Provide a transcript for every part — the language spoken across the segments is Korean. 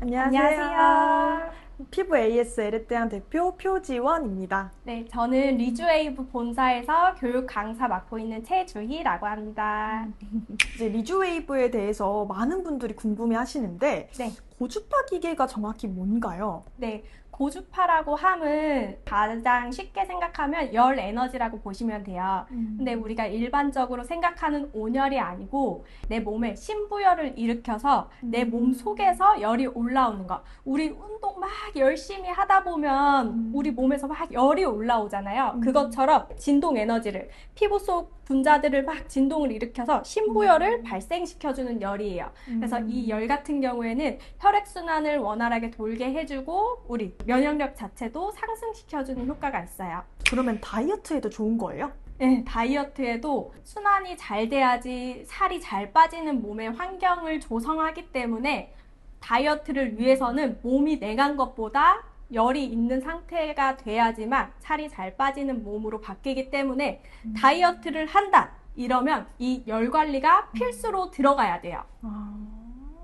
안녕하세요. 안녕하세요. 피부 AS 에르대한 대표 표지원입니다. 네, 저는 리주웨이브 본사에서 교육 강사 맡고 있는 최주희라고 합니다. 이제 리주웨이브에 대해서 많은 분들이 궁금해 하시는데 네. 고주파 기계가 정확히 뭔가요? 네, 고주파라고 함은 가장 쉽게 생각하면 열 에너지라고 보시면 돼요. 근데 우리가 일반적으로 생각하는 온열이 아니고 내 몸에 신부열을 일으켜서 내몸 속에서 열이 올라오는 거. 우리 운동 막 열심히 하다 보면 음. 우리 몸에서 막 열이 올라오잖아요. 음. 그것처럼 진동 에너지를 피부 속 분자들을 막 진동을 일으켜서 신부열을 음. 발생시켜주는 열이에요. 그래서 음. 이열 같은 경우에는 혈액순환을 원활하게 돌게 해주고 우리 면역력 자체도 상승시켜주는 효과가 있어요. 그러면 다이어트에도 좋은 거예요? 네, 다이어트에도 순환이 잘 돼야지 살이 잘 빠지는 몸의 환경을 조성하기 때문에 다이어트를 위해서는 몸이 냉한 것보다 열이 있는 상태가 돼야지만 살이 잘 빠지는 몸으로 바뀌기 때문에 다이어트를 한다. 이러면 이 열 관리가 필수로 들어가야 돼요. 아,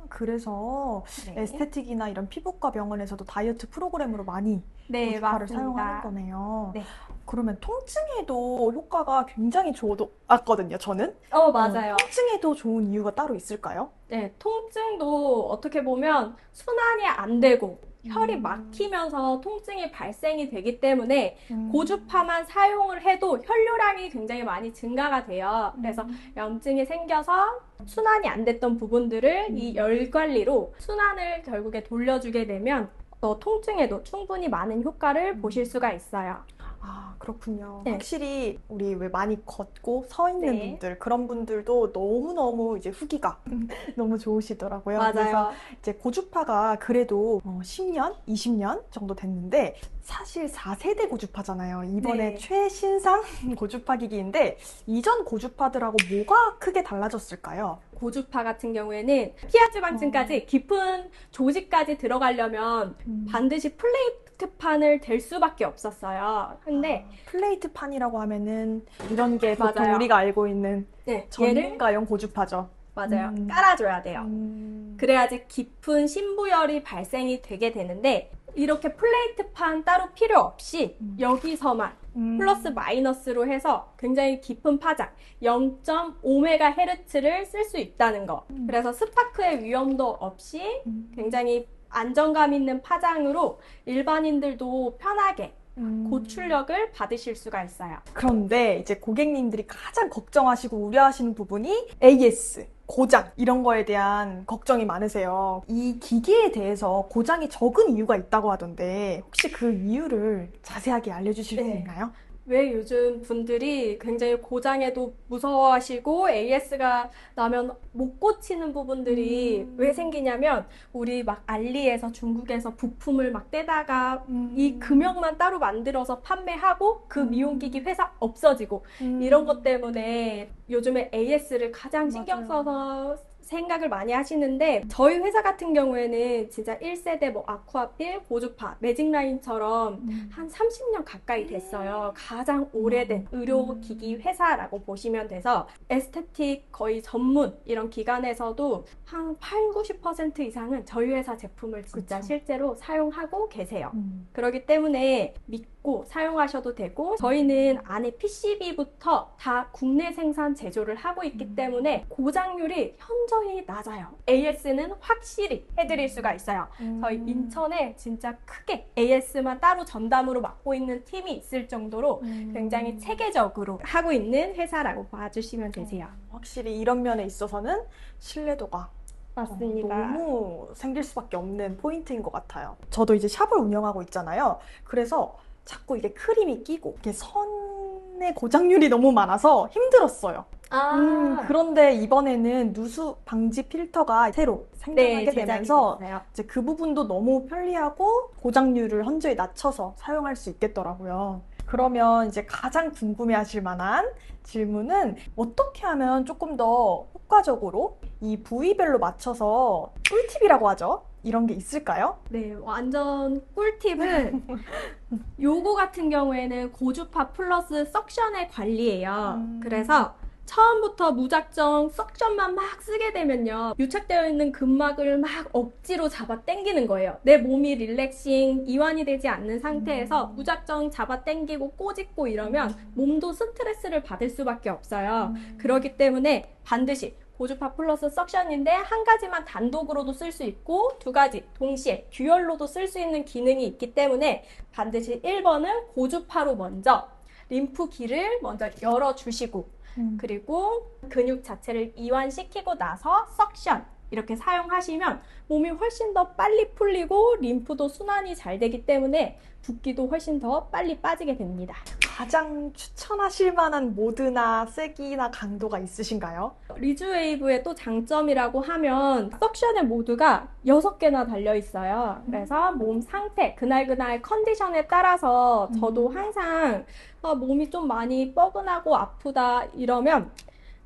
그래서 네, 에스테틱이나 이런 피부과 병원에서도 다이어트 프로그램으로 많이 네 맞습니다. 사용하는 거네요. 네. 그러면 통증에도 효과가 굉장히 좋았거든요, 저는. 어, 맞아요. 통증에도 좋은 이유가 따로 있을까요? 네, 통증도 어떻게 보면 순환이 안 되고 혈이 음. 막히면서 통증이 발생이 되기 때문에 음. 고주파만 사용을 해도 혈류량이 굉장히 많이 증가가 돼요. 그래서 음. 염증이 생겨서 순환이 안 됐던 부분들을 음. 이열 관리로 순환을 결국에 돌려주게 되면 또 통증에도 충분히 많은 효과를 음. 보실 수가 있어요. 아, 그렇군요. 네. 확실히 우리 왜 많이 걷고 서 있는 네. 분들, 그런 분들도 너무 너무 이제 후기가 너무 좋으시더라고요. 그래서 맞아요. 이제 고주파가 그래도 어, 10년, 20년 정도 됐는데 사실 4세대 고주파잖아요. 이번에 네. 최신상 고주파 기기인데 이전 고주파들하고 뭐가 크게 달라졌을까요? 고주파 같은 경우에는 피하지방층까지 깊은 조직까지 들어가려면 반드시 플레이 트판을 댈 수밖에 없었어요. 근데 아, 플레이트판이라고 하면은 이런 게 보통 맞아요. 우리가 알고 있는 네, 전문가용 고주파죠. 맞아요. 음. 깔아줘야 돼요. 음. 그래야지 깊은 신부열이 발생이 되게 되는데 이렇게 플레이트판 따로 필요 없이 음. 여기서만 음. 플러스 마이너스로 해서 굉장히 깊은 파장 0.5메가헤르츠를 쓸 수 있다는 거. 음. 그래서 스파크의 위험도 없이 음. 굉장히 안정감 있는 파장으로 일반인들도 편하게 음. 고출력을 받으실 수가 있어요. 그런데 이제 고객님들이 가장 걱정하시고 우려하시는 부분이 AS, 고장 이런 거에 대한 걱정이 많으세요. 이 기기에 대해서 고장이 적은 이유가 있다고 하던데 혹시 그 이유를 자세하게 알려주실 수 네. 있나요? 왜 요즘 분들이 굉장히 고장에도 무서워하시고 AS가 나면 못 고치는 부분들이 음. 왜 생기냐면 우리 막 알리에서 중국에서 부품을 막 떼다가 이 음. 금형만 따로 만들어서 판매하고 그 음. 미용기기 회사 없어지고 음. 이런 것 때문에 요즘에 AS를 가장 신경 맞아요. 써서 생각을 많이 하시는데 저희 회사 같은 경우에는 진짜 1세대 뭐 아쿠아필, 고주파, 매직라인처럼 음. 한 30년 가까이 됐어요. 가장 오래된 의료기기 회사라고 보시면 돼서 에스테틱 거의 전문 이런 기관에서도 한 8, 90% 이상은 저희 회사 제품을 진짜 그쵸. 실제로 사용하고 계세요. 음. 그렇기 때문에 믿고 사용하셔도 되고 저희는 안에 PCB부터 다 국내 생산 제조를 하고 있기 음. 때문에 고장률이 현저히 낮아요. AS는 확실히 해드릴 수가 있어요. 저희 음. 인천에 진짜 크게 AS만 따로 전담으로 맡고 있는 팀이 있을 정도로 음. 굉장히 체계적으로 하고 있는 회사라고 봐주시면 되세요. 확실히 이런 면에 있어서는 신뢰도가 맞습니다. 너무 생길 수밖에 없는 포인트인 것 같아요. 저도 이제 샵을 운영하고 있잖아요. 그래서 자꾸 이게 크림이 끼고 이게 선의 고장률이 너무 많아서 힘들었어요. 아, 음, 그런데 이번에는 누수 방지 필터가 새로 생겨나게 네, 되면서 됐어요. 이제 그 부분도 너무 편리하고 고장률을 현저히 낮춰서 사용할 수 있겠더라고요. 그러면 이제 가장 궁금해하실 만한 질문은 어떻게 하면 조금 더 효과적으로 이 부위별로 맞춰서 꿀팁이라고 하죠. 이런 게 있을까요? 네, 완전 꿀팁은 요거 같은 경우에는 고주파 플러스 석션의 관리예요. 음. 그래서 처음부터 무작정 석션만 막 쓰게 되면요. 유착되어 있는 근막을 막 억지로 잡아 당기는 거예요. 내 몸이 릴렉싱, 이완이 되지 않는 상태에서 무작정 잡아 당기고 꼬집고 이러면 몸도 스트레스를 받을 수밖에 없어요. 그렇기 때문에 반드시 고주파 플러스 석션인데 한 가지만 단독으로도 쓸 수 있고 두 가지 동시에 듀얼로도 쓸 수 있는 기능이 있기 때문에 반드시 1번은 고주파로 먼저 림프기를 먼저 열어주시고 음. 그리고 근육 자체를 이완시키고 나서 석션 이렇게 사용하시면 몸이 훨씬 더 빨리 풀리고 림프도 순환이 잘 되기 때문에 붓기도 훨씬 더 빨리 빠지게 됩니다. 가장 추천하실 만한 모드나 세기나 강도가 있으신가요? 리즈웨이브의 또 장점이라고 하면 석션의 모드가 6개나 달려 있어요. 그래서 몸 상태, 그날그날 컨디션에 따라서 저도 항상 아, 몸이 좀 많이 뻐근하고 아프다 이러면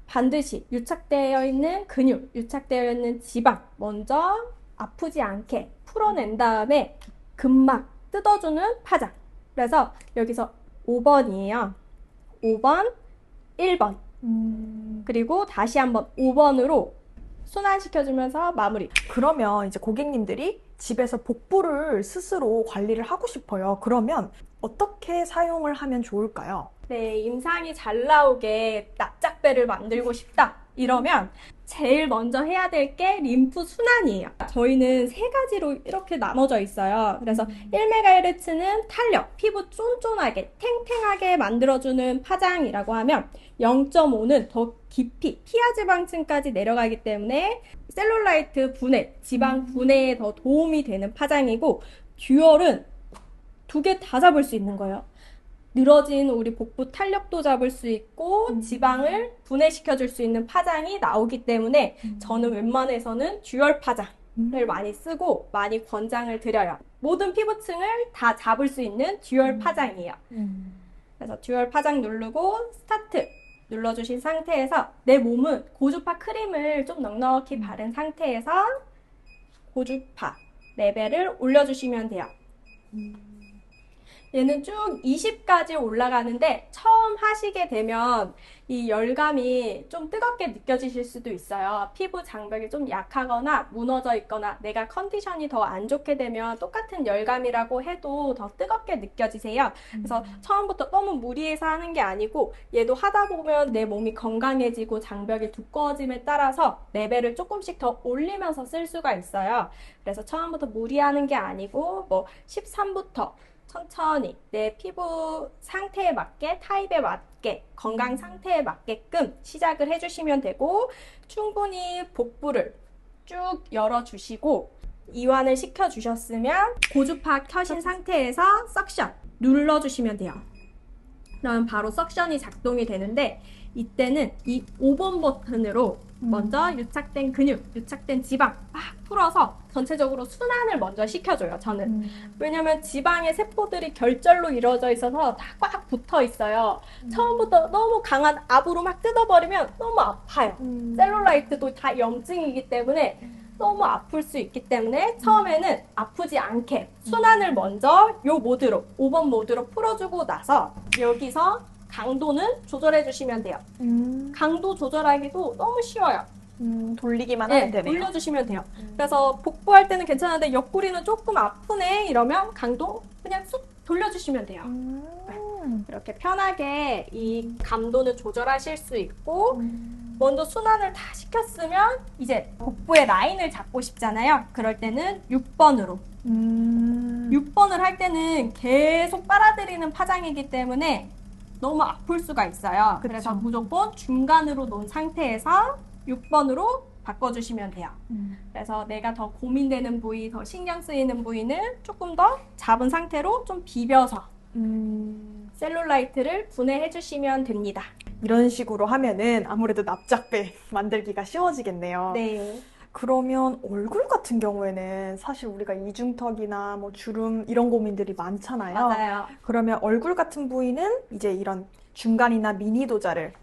반드시 유착되어 있는 근육, 유착되어 있는 지방 먼저 아프지 않게 풀어낸 다음에 근막 뜯어주는 파장. 그래서 여기서 5번이에요. 5번, 1번. 음, 그리고 다시 한번 5번으로 순환시켜주면서 마무리. 그러면 이제 고객님들이 집에서 복부를 스스로 관리를 하고 싶어요. 그러면 어떻게 사용을 하면 좋을까요? 네, 임상이 잘 나오게 납작배를 만들고 싶다. 이러면 제일 먼저 해야 될 게 림프 순환이에요. 저희는 세 가지로 이렇게 나눠져 있어요. 그래서 1메가헤르츠는 탄력, 피부 쫀쫀하게, 탱탱하게 만들어주는 파장이라고 하면 0.5는 더 깊이 피하 지방층까지 내려가기 때문에 셀룰라이트 분해, 지방 분해에 더 도움이 되는 파장이고 듀얼은 두 개 다 잡을 수 있는 거예요. 늘어진 우리 복부 탄력도 잡을 수 있고 음. 지방을 분해시켜 줄 수 있는 파장이 나오기 때문에 저는 웬만해서는 듀얼 파장을 많이 쓰고 많이 권장을 드려요. 모든 피부층을 다 잡을 수 있는 듀얼 음. 파장이에요. 음. 그래서 듀얼 파장 누르고 스타트 눌러주신 상태에서 내 몸은 고주파 크림을 좀 넉넉히 바른 상태에서 고주파 레벨을 올려주시면 돼요. 얘는 쭉 20까지 올라가는데 처음 하시게 되면 이 열감이 좀 뜨겁게 느껴지실 수도 있어요. 피부 장벽이 좀 약하거나 무너져 있거나 내가 컨디션이 더 안 좋게 되면 똑같은 열감이라고 해도 더 뜨겁게 느껴지세요. 그래서 처음부터 너무 무리해서 하는 게 아니고 얘도 하다 보면 내 몸이 건강해지고 장벽이 두꺼워짐에 따라서 레벨을 조금씩 더 올리면서 쓸 수가 있어요. 그래서 처음부터 무리하는 게 아니고 뭐 13부터 천천히 내 피부 상태에 맞게 타입에 맞게 건강 상태에 맞게끔 시작을 해주시면 되고 충분히 복부를 쭉 열어주시고 이완을 시켜주셨으면 고주파 켜신 상태에서 석션 눌러주시면 돼요. 그럼 바로 석션이 작동이 되는데 이때는 이 5번 버튼으로 먼저 유착된 근육, 유착된 지방 막 풀어서 전체적으로 순환을 먼저 시켜줘요. 저는 음. 왜냐면 지방의 세포들이 결절로 이루어져 있어서 다 꽉 붙어 있어요. 처음부터 너무 강한 압으로 막 뜯어버리면 너무 아파요. 음. 셀룰라이트도 다 염증이기 때문에 너무 아플 수 있기 때문에 처음에는 아프지 않게 순환을 먼저 요 모드로 5번 모드로 풀어주고 나서 여기서 강도는 조절해 주시면 돼요. 음. 강도 조절하기도 너무 쉬워요. 음, 돌리기만 네, 하면 되네요. 돌려주시면 돼요. 음. 그래서 복부할 때는 괜찮은데 옆구리는 조금 아프네 이러면 강도 그냥 쑥 돌려주시면 돼요. 음. 이렇게 편하게 이 감도는 조절하실 수 있고 음. 먼저 순환을 다 시켰으면 이제 복부의 라인을 잡고 싶잖아요. 그럴 때는 6번으로. 음. 6번을 할 때는 계속 빨아들이는 파장이기 때문에 너무 아플 수가 있어요. 그래서. 무조건 중간으로 놓은 상태에서 6번으로 바꿔주시면 돼요. 음. 그래서 내가 더 고민되는 부위, 더 신경 쓰이는 부위는 조금 더 잡은 상태로 좀 비벼서 음. 셀룰라이트를 분해해 주시면 됩니다. 이런 식으로 하면은 아무래도 납작배 만들기가 쉬워지겠네요. 네. 그러면 얼굴 같은 경우에는 사실 우리가 이중턱이나 뭐 주름 이런 고민들이 많잖아요. 맞아요. 그러면 얼굴 같은 부위는 이제 이런 중간이나 미니 도자를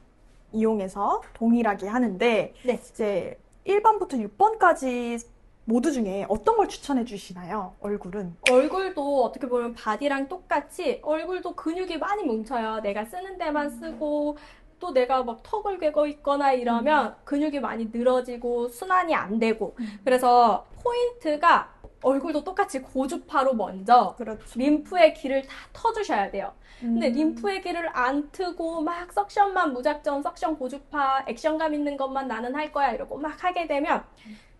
이용해서 동일하게 하는데 네. 이제 1번부터 6번까지 모두 중에 어떤 걸 추천해 주시나요? 얼굴은? 얼굴도 어떻게 보면 바디랑 똑같이 얼굴도 근육이 많이 뭉쳐요. 내가 쓰는 데만 쓰고 또또 내가 막 턱을 괴고 있거나 이러면 근육이 많이 늘어지고 순환이 안 되고 음. 그래서 포인트가 얼굴도 똑같이 고주파로 먼저 그렇죠. 림프의 길을 다 터주셔야 돼요. 근데 음. 림프의 길을 안 트고 막 석션만 무작정 석션 고주파 액션감 있는 것만 나는 할 거야 이러고 막 하게 되면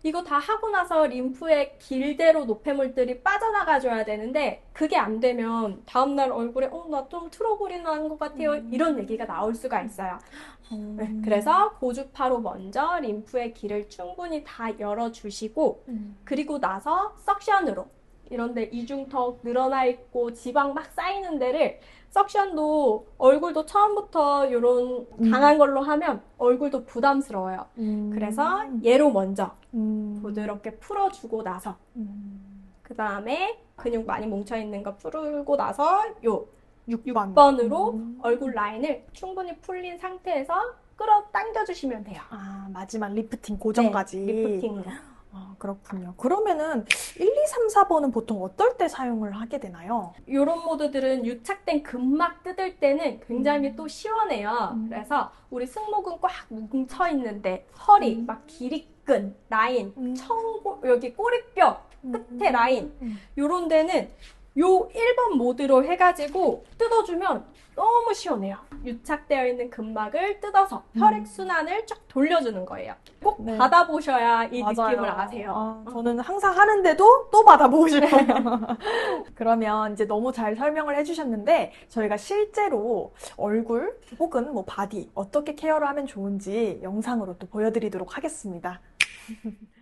이거 다 하고 나서 림프의 길대로 노폐물들이 빠져나가 줘야 되는데 그게 안 되면 다음날 얼굴에 어 나 좀 트러블이 나는 것 같아요 음. 이런 얘기가 나올 수가 있어요. 음. 네, 그래서 고주파로 먼저 림프의 길을 충분히 다 열어주시고 음. 그리고 나서 석션으로 이런데 이중턱 늘어나 있고 지방 막 쌓이는 데를 석션도 얼굴도 처음부터 이런 음. 강한 걸로 하면 얼굴도 부담스러워요. 음. 그래서 얘로 먼저 음. 부드럽게 풀어주고 나서 음. 그 다음에 근육 많이 뭉쳐 있는 거 풀고 나서 요 6번. 6번으로 음. 얼굴 라인을 충분히 풀린 상태에서 끌어 당겨 주시면 돼요. 아, 마지막 리프팅 고정까지. 네, 리프팅으로. 아, 그렇군요. 그러면은 1, 2, 3, 4번은 보통 어떨 때 사용을 하게 되나요? 이런 모드들은 유착된 근막 뜯을 때는 굉장히 음. 또 시원해요. 음. 그래서 우리 승모근 꽉 뭉쳐 있는데 허리, 음. 막 길이끈, 라인, 음. 청고, 여기 꼬리뼈 끝에 라인 음. 요런 데는 요 1번 모드로 해가지고 뜯어주면 너무 시원해요. 유착되어 있는 근막을 뜯어서 음. 혈액순환을 쫙 돌려주는 거예요. 꼭 네. 받아보셔야 이 맞아요. 느낌을 아세요. 아, 저는 항상 하는데도 또 받아보고 싶어요. 그러면 이제 너무 잘 설명을 해주셨는데 저희가 실제로 얼굴 혹은 뭐 바디 어떻게 케어를 하면 좋은지 영상으로 또 보여드리도록 하겠습니다.